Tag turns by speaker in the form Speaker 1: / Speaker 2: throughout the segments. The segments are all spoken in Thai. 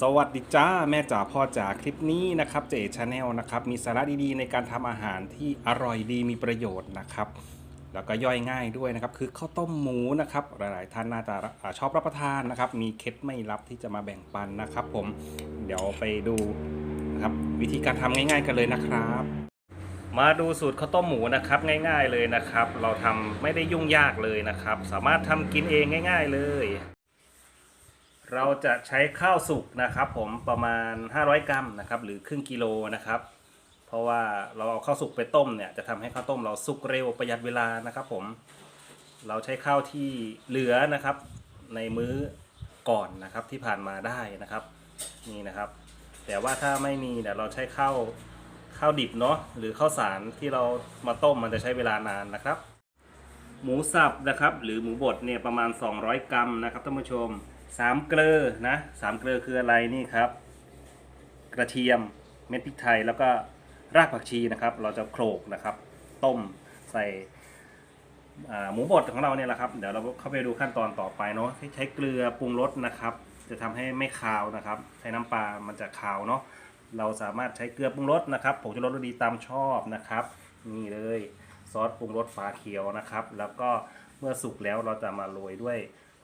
Speaker 1: สวัสดีจ้าแม่จ๋าพ่อจ๋าคลิปนี้นะครับเจชาแนลนะครับมีสาระดีๆ ในการทำอาหารที่อร่อยดีมีประโยชน์นะครับ แล้วก็ย่อยง่ายด้วยนะครับ คือข้าวต้มหมูนะครับ หลายๆ ท่านน่าจะชอบรับประทานนะครับ มีเคล็ดไม่ลับที่จะมาแบ่งปันนะครับ ผมเดี๋ยวไปดูนะครับวิธีการทำง่าย ๆ กันเลยนะครับ มาดูสูตรข้าวต้มหมูนะครับง่าย ๆเลยนะครับ เราทำไม่ได้ยุ่งยากเลยนะครับ สามารถทำกินเองง่าย ๆ เลย เราจะใช้ข้าวสุกนะครับผมประมาณ 500 กรัมนะครับหรือครึ่งกิโลนะครับ เพราะว่าเราเอาข้าวสุกไปต้มเนี่ยจะทำให้ข้าวต้มเราสุกเร็วประหยัดเวลานะครับผมเราใช้ข้าวที่เหลือนะครับ ในมื้อก่อนนะครับที่ผ่านมาได้นะครับนี่นะครับ แต่ว่าถ้าไม่มีเดี๋ยวเราใช้ข้าวข้าวดิบเนาะหรือข้าวสารที่เรามาต้มมันจะใช้เวลานานนะครับ หมูสับนะครับ หรือหมูบดเนี่ยประมาณ 200 กรัมนะครับท่านผู้ชม สามเกลือนะสามเกลือคืออะไรนี่ครับ กระเทียมเม็ดพริกไทยแล้วก็รากผักชีนะครับ เราจะโขลกนะครับ ต้มใส่หมูบดของเราเนี่ยแหละครับ เดี๋ยวเราเข้าไปดูขั้นตอนต่อไปเนาะใช้เกลือปรุงรสนะครับ จะทำให้ไม่คาวนะครับ ใช้น้ำปลามันจะคาวเนาะเราสามารถใช้เกลือปรุงรสนะครับผงชูรสรสดีตามชอบนะครับ นี่เลยซอสปรุงรสฝาเขียวนะครับ แล้วก็เมื่อสุกแล้วเราจะมาโรยด้วย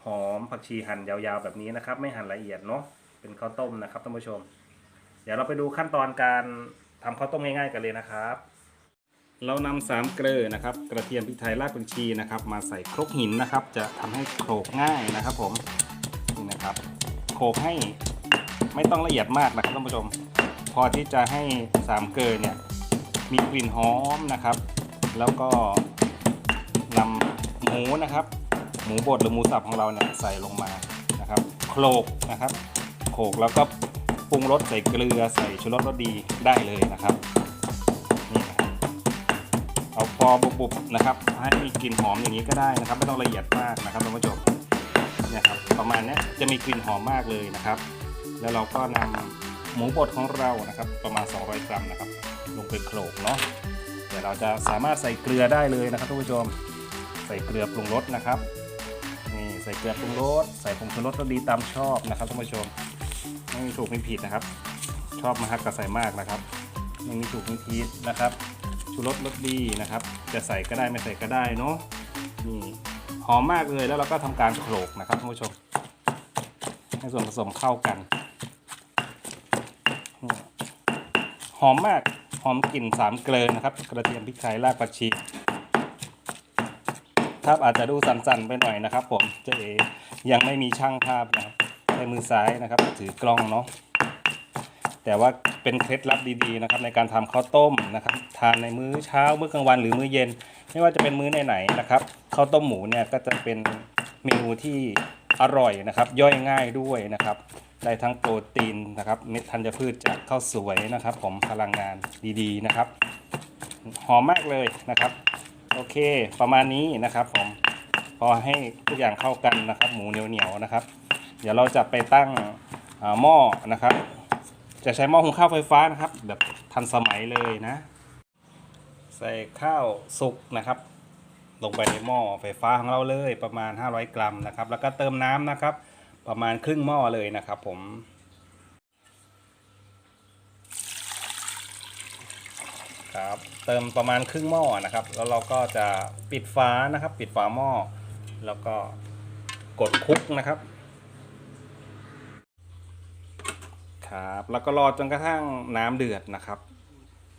Speaker 1: หอมผักชีหั่นยาวๆแบบนี้นะครับ ไม่หั่นละเอียดเนาะเป็นข้าวต้มนะครับท่านผู้ชม เดี๋ยวเราไปดูขั้นตอนการทำข้าวต้มง่ายๆกันเลยนะครับ เรานำสามเกลือนะครับ กระเทียมพริกไทยรากผักชีนะครับ มาใส่ครกหินนะครับ จะทำให้โขลกง่ายนะครับผมนี่นะครับโขลกให้ไม่ต้องละเอียดมากนะครับท่านผู้ชม พอที่จะให้สามเกลือเนี่ยมีกลิ่นหอมนะครับ แล้วก็นำหมูนะครับ หมูบดหรือหมูสับของเราเนี่ยใส่ลงมานะครับโขลกนะครับโขลกแล้วก็ปรุงรสใส่เกลือใส่ชูรสรสดีได้เลยนะครับนี่นะครับเอาพอบุบๆนะครับ ให้มีกลิ่นหอมอย่างนี้ก็ได้นะครับ ไม่ต้องละเอียดมากนะครับท่านผู้ชมเนี่ยครับประมาณนี้จะมีกลิ่นหอมมากเลยนะครับ แล้วเราก็นำหมูบดของเรานะครับ ประมาณ 200 กรัมนะครับ ลงไปโขลกเนาะเดี๋ยวเราจะสามารถใส่เกลือได้เลยนะครับท่านผู้ชม ใส่เกลือปรุงรสนะครับ ใส่เกลือปรุงรสใส่ผงชูรสรสดีตามชอบนะครับท่านผู้ชมไม่มีถูกไม่ผิดนะครับ ชอบมากก็ใส่มากนะครับไม่มีถูกไม่ผิดนะครับชูรสรสดีนะครับ จะใส่ก็ได้ไม่ใส่ก็ได้เนาะนี่หอมมากเลยแล้วเราก็ทำการโขลกนะครับท่านผู้ชม ให้ส่วนผสมเข้ากันหอมมากหอมกลิ่นสามเกลือนะครับ กระเทียมพริกไทยรากผักชี ครับอาจจะดูสั่นๆไปหน่อยนะครับผมเจะเอยังไม่มีช่างภาพนะครับใช้มือซ้ายนะครับ ถือกล้องเนาะแต่ว่าเป็นเคล็ดลับดีๆนะครับในการทำข้าวต้มนะครับทานในมื้อเช้ามื้อกลางวันหรือมื้อเย็น ไม่ว่าจะเป็นมื้อไหนๆนะครับข้าวต้มหมูเนี่ยก็จะเป็นเมนูที่อร่อยนะครับ ย่อยง่ายด้วยนะครับได้ทั้งโปรตีนนะครับเม็ดธัญพืชจากข้าวสวยนะครับ ผมพลังงานดีๆนะครับ หอมมากเลยนะครับ โอเค ประมาณนี้นะครับผมพอให้ทุกอย่างเข้ากันนะครับ หมูเหนียวๆนะครับ เดี๋ยวเราจะไปตั้งหม้อนะครับ จะใช้หม้อหุงข้าวไฟฟ้านะครับ แบบทันสมัยเลยนะ ใส่ข้าวสุกนะครับ ลงไปในหม้อไฟฟ้าของเราเลยประมาณ 500 กรัมนะครับ แล้วก็เติมน้ำนะครับ ประมาณครึ่งหม้อเลยนะครับ ผม ครับ เติมประมาณครึ่งหม้อนะครับ แล้วเราก็จะปิดฝานะครับ ปิดฝาหม้อ แล้วก็กดคลุกนะครับ ครับ แล้วก็รอจนกระทั่งน้ำเดือดนะครับ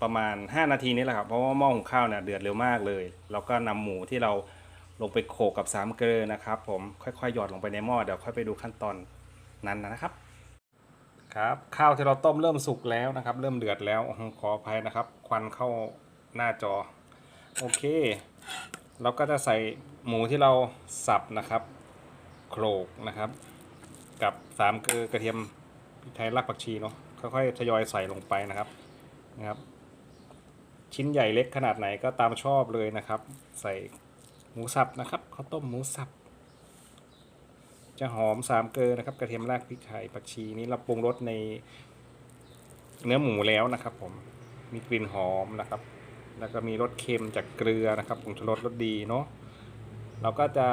Speaker 1: ประมาณ 5 นาทีนี้แหละครับ เพราะว่าหม้อหุงข้าวเนี่ยเดือดเร็วมากเลย แล้วก็นำหมูที่เราลงไปโขกกับสามเกลือนะครับ ผมค่อยๆหยอดลงไปในหม้อเดี๋ยวค่อยไปดูขั้นตอนนั้นนะครับ ครับข้าวที่เราต้มเริ่มสุกแล้วนะครับ เริ่มเดือดแล้วขออภัยนะครับ ควันเข้าหน้าจอ โอเค เราก็จะใส่หมูที่เราสับนะครับโขลกนะครับ กับสามเกลือกระเทียมพริกไทยรากผักชีเนาะค่อยๆทยอยใส่ลงไปนะครับนะครับ ชิ้นใหญ่เล็กขนาดไหนก็ตามชอบเลยนะครับ ใส่หมูสับนะครับข้าวต้มหมูสับ จะหอมสามเกลือนะครับกระเทียมรากพริกไทยผักชีนี้เราปรุงรสในเนื้อหมูแล้วนะครับ ผมมีกลิ่นหอมนะครับ แล้วก็มีรสเค็มจากเกลือนะครับผงชูรสรสดีเนาะเราก็จะ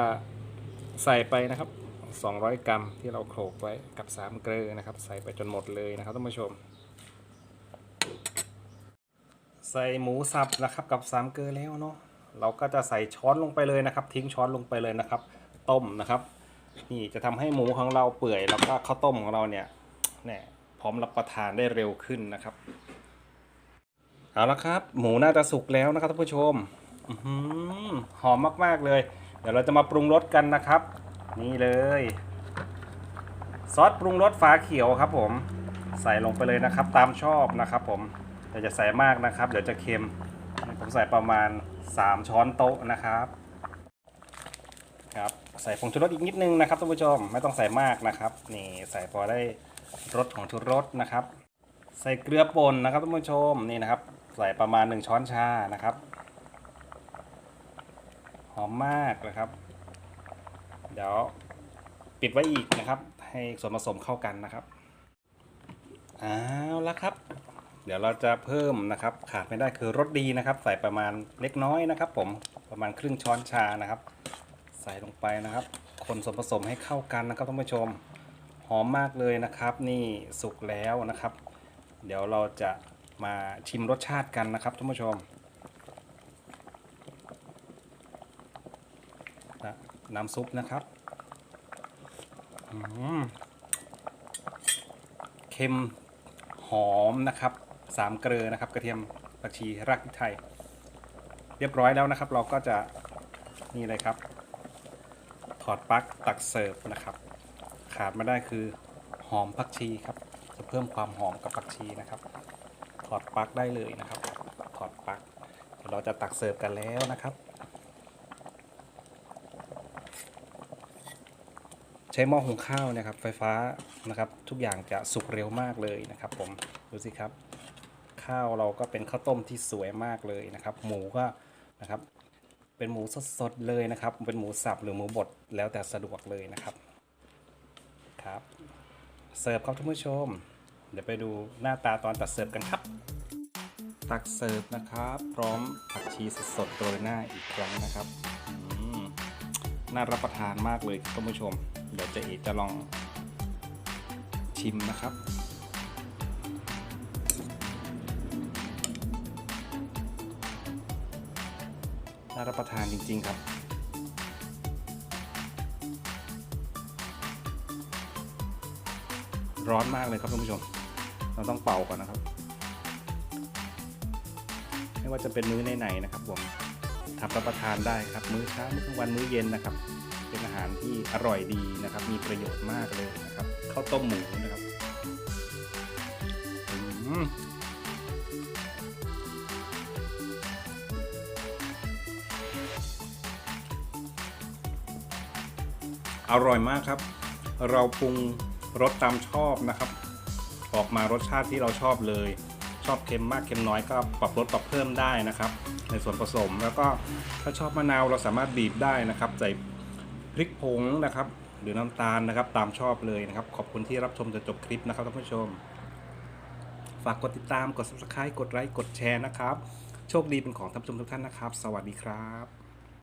Speaker 1: ใส่ไปนะครับ 200 กรัมที่เราโขลกไว้กับสามเกลือนะครับ ใส่ไปจนหมดเลยนะครับท่านผู้ชม ใส่หมูสับนะครับกับสามเกลือแล้วเนาะเราก็จะใส่ช้อนลงไปเลยนะครับ ทิ้งช้อนลงไปเลยนะครับ ต้มนะครับ นี่จะทำให้หมูของเราเปื่อยแล้วก็ข้าวต้มของเราเนี่ยเนี่ยพร้อมรับประทานได้เร็วขึ้นนะครับเอาละครับ หมูน่าจะสุกแล้วนะครับท่านผู้ชมอื้อหือหอมมากๆเลย เดี๋ยวเราจะมาปรุงรสกันนะครับ นี่เลย ซอสปรุงรสฟ้าเขียวครับ ผม ใส่ลงไปเลยนะครับ ตามชอบนะครับ ผมแต่จะใส่มากนะครับ เดี๋ยวจะเค็มผมใส่ประมาณ 3 ช้อนโต๊ะนะครับ ครับใส่ผงชูรสอีกนิดนึงนะครับท่านผู้ชมไม่ต้องใส่มากนะครับ นี่ใส่พอได้รสของชูรสนะครับ ใส่เกลือป่นนะครับท่านผู้ชมนี่นะครับ ใส่ประมาณ 1 ช้อนชานะครับหอมมากนะครับ เดี๋ยวปิดไว้อีกนะครับ ให้ส่วนผสมเข้ากันนะครับเอาละครับ เดี๋ยวเราจะเพิ่มนะครับ ขาดไม่ได้คือรสดีนะครับ ใส่ประมาณเล็กน้อยนะครับ ผมประมาณครึ่งช้อนชานะครับ ใส่ลงไปนะครับ คนส่วนผสมให้เข้ากันนะครับท่านผู้ชมหอมมากเลยนะครับ นี่สุกแล้วนะครับ เดี๋ยวเราจะมาชิมรสชาติกันนะครับท่านผู้ชมน,น้ำซุปนะครับเค็มหอมนะครับสามเกลือนะครับ กระเทียมผักชีรากพริกไทย เรียบร้อยแล้วนะครับ เราก็จะนี่เลยครับ ถอดปลั๊กตักเสิร์ฟนะครับ ขาดไม่ได้คือหอมผักชีครับ จะเพิ่มความหอมกับผักชีนะครับ ถอดปลั๊กได้เลยนะครับ ถอดปลั๊กเดี๋ยวเราจะตักเสิร์ฟกันแล้วนะครับใช้หม้อหุงข้าวนะครับ ไฟฟ้านะครับ ทุกอย่างจะสุกเร็วมากเลยนะครับ ผมดูสิครับ ข้าวเราก็เป็นข้าวต้มที่สวยมากเลยนะครับ หมูก็นะครับ เป็นหมูสดๆเลยนะครับ เป็นหมูสับหรือหมูบดแล้วแต่สะดวกเลยนะครับครับ เสิร์ฟครับท่านผู้ชม เดี๋ยวไปดูหน้าตาตอนตัดเสิร์ฟกันครับ ตักเสิร์ฟนะครับ พร้อมผักชีสดๆโรยหน้าอีกครั้งนะครับน่ารับประทานมากเลยท่านผู้ชม เดี๋ยวจะเอจะลองชิมนะครับ น่ารับประทานจริง ๆ ครับ ร้อนมากเลยครับท่านผู้ชม เราต้องเป่าก่อนนะครับ ไม่ว่าจะเป็นมื้อไหนๆนะครับผมทำรับประทานได้ครับ มื้อเช้ามื้อกลางวันมื้อเย็นนะครับ เป็นอาหารที่อร่อยดีนะครับ มีประโยชน์มากเลยนะครับข้าวต้มหมูนะครับ อืม อร่อยมากครับ เราปรุงรสตามชอบนะครับ ออกมารสชาติที่เราชอบเลย ชอบเค็มมากเค็มน้อยก็ปรับลดปรับเพิ่มได้นะครับ ในส่วนผสมแล้วก็ถ้าชอบมะนาวเราสามารถบีบได้นะครับ ใส่พริกผงนะครับ หรือน้ำตาลนะครับ ตามชอบเลยนะครับ ขอบคุณที่รับชมจนจบคลิปนะครับท่านผู้ชม ฝากกดติดตามกด subscribe กดไลค์กดแชร์นะครับ โชคดีเป็นของท่านผู้ชมทุกท่านนะครับ สวัสดีครับ